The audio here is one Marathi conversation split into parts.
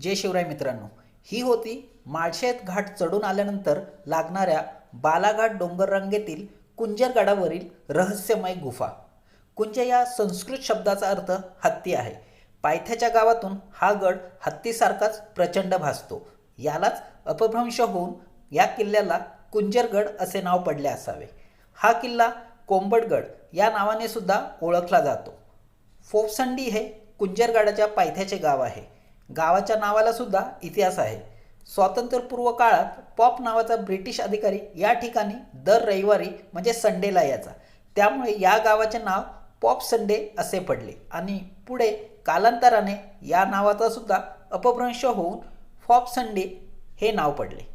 जय शिवराय मित्रांनो. ही होती माळशेत घाट चढून आल्यानंतर लागणाऱ्या बालाघाट डोंगररांगेतील कुंजरगडावरील कुंजर गडावरील रहस्यमय गुफा. कुंज या संस्कृत शब्दाचा अर्थ हत्ती आहे. पायथ्याच्या गावातून हा गड हत्तीसारखाच प्रचंड भासतो. यालाच अपभ्रंश होऊन या किल्ल्याला कुंजरगड असे नाव पडले असावे. हा किल्ला कोंबडगड या नावाने सुद्धा ओळखला जातो. फोपसंडी हे कुंजरगडाच्या पायथ्याचे गाव आहे. गावाच्या नावाला सुद्धा इतिहास आहे. स्वातंत्र्यपूर्व काळात पॉप नावाचा ब्रिटिश अधिकारी या ठिकाणी दर रविवारी म्हणजे संडेला यायचा. त्यामुळे या गावाचे नाव पॉप संडे असे पडले. आणि पुढे कालांतराने या नावाचा सुद्धा अपभ्रंश होऊन फॉप संडे हे नाव पडले.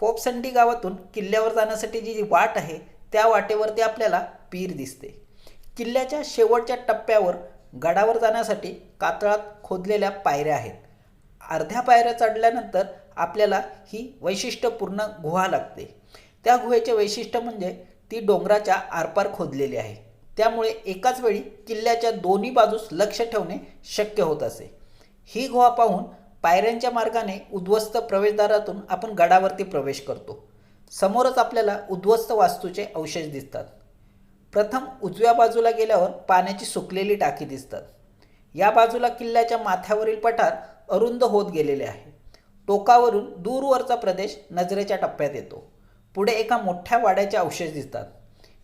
फोपसंडी गावातून किल्ल्यावर जाण्यासाठी जी वाट आहे त्या वाटेवरती आपल्याला पीर दिसते. किल्ल्याच्या शेवटच्या टप्प्यावर गडावर जाण्यासाठी कातळात खोदलेल्या पायऱ्या आहेत. अर्ध्या पायऱ्या चढल्यानंतर आपल्याला ही वैशिष्ट्यपूर्ण गुहा लागते. त्या गुहेचे वैशिष्ट्य म्हणजे ती डोंगराच्या आरपार खोदलेली आहे. त्यामुळे एकाच वेळी किल्ल्याच्या दोन्ही बाजूस लक्ष ठेवणे शक्य होत असे. ही गुहा पाहून पायऱ्यांच्या मार्गाने उद्ध्वस्त प्रवेशद्वारातून आपण गडावरती प्रवेश करतो. समोरच आपल्याला उद्ध्वस्त वास्तूचे अवशेष दिसतात. प्रथम उजव्या बाजूला गेल्यावर पाण्याची सुकलेली टाकी दिसतात. या बाजूला किल्ल्याच्या माथ्यावरील पठार अरुंद होत गेलेले आहे. टोकावरून दूरवरचा प्रदेश नजरेच्या टप्प्यात येतो. पुढे एका मोठ्या वाड्याचे अवशेष दिसतात.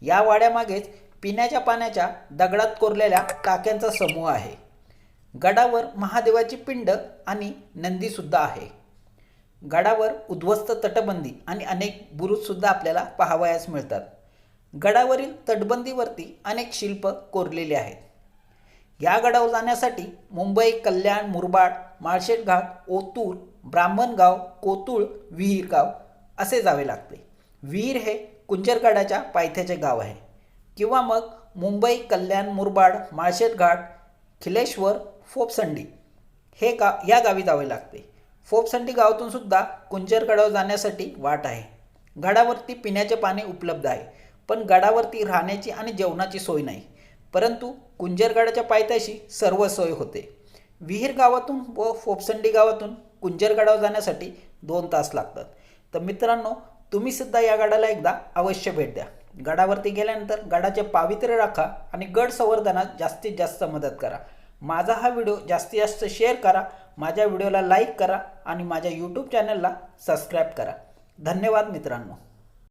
या वाड्यामागेच पिण्याच्या पाण्याच्या दगडात कोरलेल्या टाक्यांचा समूह आहे. गडावर महादेवाची पिंड आणि नंदीसुद्धा आहे. गडावर उद्ध्वस्त तटबंदी आणि अनेक बुरुजसुद्धा आपल्याला पाहावयास मिळतात. गडावरील तटबंदीवरती अनेक शिल्प कोरलेली आहेत. या गडावर जाण्यासाठी मुंबई कल्याण मुरबाड माळशेट घाट ओतूर ब्राह्मणगाव कोतुळ विहीरगाव असे जावे लागते. विहीर हे कुंजरगडाच्या पायथ्याचे गाव आहे. किंवा मग मुंबई कल्याण मुरबाड माळशेटघाट खिलेश्वर फोपसंडी हे गा या गावी जावे लागते. फोपसंडी गावातून सुद्धा कुंजरगडावर जाण्यासाठी वाट आहे. गडावरती पिण्याचे पाणी उपलब्ध आहे. पण गडावरती राहण्याची आणि जेवणाची सोय नाही. परंतु कुंजरगडाच्या पायथ्याशी सर्व सोय होते. विहीर गावातून व फोपसंडी गावातून कुंजरगडावर जाण्यासाठी दोन तास लागतात. तर मित्रांनो तुम्ही सुद्धा या गडाला एकदा अवश्य भेट द्या. गडावरती गेल्यानंतर गडाचे पावित्र्य राखा आणि गड संवर्धनात जास्तीत जास्त मदत करा. माझा हा व्हिडिओ जास्तीत जास्त शेअर करा माझ्या व्हिडिओला लाईक करा आणि माझ्या यूट्यूब चॅनलला सबस्क्राईब करा. धन्यवाद मित्रांनो.